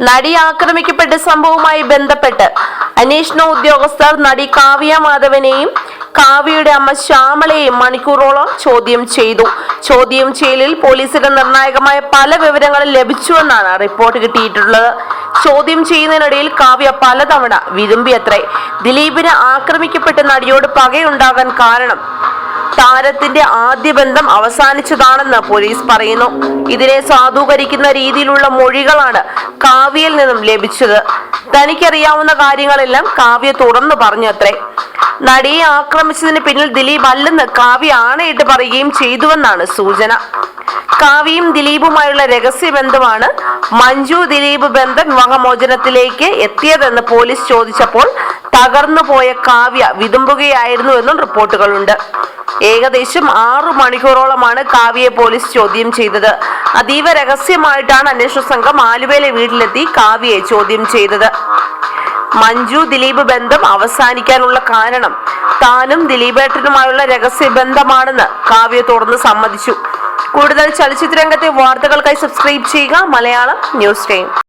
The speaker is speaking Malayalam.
നടി ആക്രമിക്കപ്പെട്ട സംഭവവുമായി ബന്ധപ്പെട്ട് അന്വേഷണ ഉദ്യോഗസ്ഥർ നടി കാവ്യ മാധവനെയും കാവ്യയുടെ അമ്മ ശ്യാമളയെയും മണിക്കൂറോളം ചോദ്യം ചെയ്തു. ചോദ്യം ചെയ്യലിൽ പോലീസിന് നിർണായകമായ പല വിവരങ്ങളും ലഭിച്ചുവെന്നാണ് റിപ്പോർട്ട് കിട്ടിയിട്ടുള്ളത്. ചോദ്യം ചെയ്യുന്നതിനിടയിൽ കാവ്യ പലതവണ വിരുമ്പിയത്രേ ദിലീപിനെ ആക്രമിക്കപ്പെട്ട നടിയോട് പകയുണ്ടാകാൻ കാരണം താരത്തിന്റെ ആദ്യ ബന്ധം അവസാനിച്ചതാണെന്ന് പോലീസ് പറയുന്നു. ഇതിനെ സാധൂകരിക്കുന്ന രീതിയിലുള്ള മൊഴികളാണ് കാവ്യയിൽ നിന്നും ലഭിച്ചത്. തനിക്കറിയാവുന്ന കാര്യങ്ങളെല്ലാം കാവ്യ തുറന്നു പറഞ്ഞത്രേ. നടിയെ ആക്രമിച്ചതിന് പിന്നിൽ ദിലീപ് അല്ലെന്ന് കാവ്യ ആണയിട്ട് പറയുകയും ചെയ്തുവെന്നാണ് സൂചന. കാവ്യയും ദിലീപുമായുള്ള രഹസ്യബന്ധമാണ് മഞ്ജു ദിലീപ് ബന്ധൻ വിവാഹമോചനത്തിലേക്ക് എത്തിയതെന്ന് പോലീസ് ചോദിച്ചപ്പോൾ തകർന്നു പോയ കാവ്യ വിതുമ്പുകയായിരുന്നു എന്നും റിപ്പോർട്ടുകളുണ്ട്. ഏകദേശം ആറു മണിക്കൂറോളമാണ് കാവ്യയെ പോലീസ് ചോദ്യം ചെയ്തത്. അതീവ രഹസ്യമായിട്ടാണ് അന്വേഷണ സംഘം ആലുവയിലെ വീട്ടിലെത്തി കാവ്യയെ ചോദ്യം ചെയ്തത്. മഞ്ജു ദിലീപ് ബന്ധം അവസാനിക്കാനുള്ള കാരണം താനും ദിലീപേട്ടനുമായുള്ള രഹസ്യ ബന്ധമാണെന്ന് കാവ്യ തുറന്ന് സമ്മതിച്ചു. കൂടുതൽ ചലച്ചിത്രരംഗത്തെ വാർത്തകൾക്കായി സബ്സ്ക്രൈബ് ചെയ്യുക. Malayalam news time.